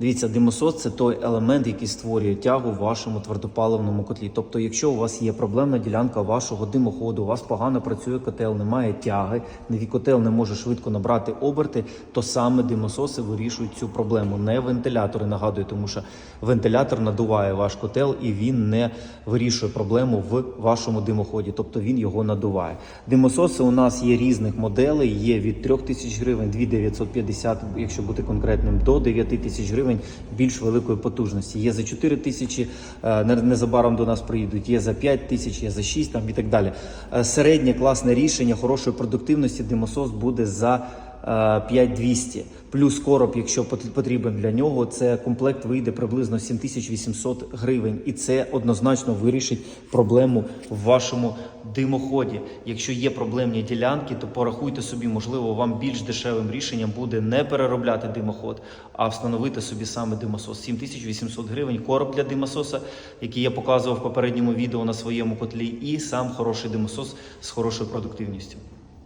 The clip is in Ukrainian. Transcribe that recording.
Дивіться, димосос це той елемент, який створює тягу в вашому твердопаливному котлі. Тобто, якщо у вас є проблемна ділянка вашого димоходу, у вас погано працює котел, немає тяги, котел не може швидко набрати оберти, то саме димососи вирішують цю проблему. Не вентилятори нагадую, тому що вентилятор надуває ваш котел і він не вирішує проблему в вашому димоході, тобто він його надуває. Димососи у нас є різних моделей, є від 3 тисяч гривень, 2950, якщо бути конкретним, до 9 тисяч гривень більш великої потужності. Є за 4 тисячі, е, незабаром до нас приїдуть, є за 5 тисяч, є за 6 там, і так далі. Е, Середнє класне рішення хорошої продуктивності димосос буде за е, 5200. Плюс короб, якщо пот- потрібен для нього, це комплект вийде приблизно 7800 гривень, і це однозначно вирішить проблему в вашому димоході. Якщо є проблемні ділянки, то порахуйте собі, можливо, вам більш дешевим рішенням буде не переробляти димоход, а встановити собі саме димосос. 7800 гривень, короб для димососа, який я показував в попередньому відео на своєму котлі, і сам хороший димосос з хорошою продуктивністю.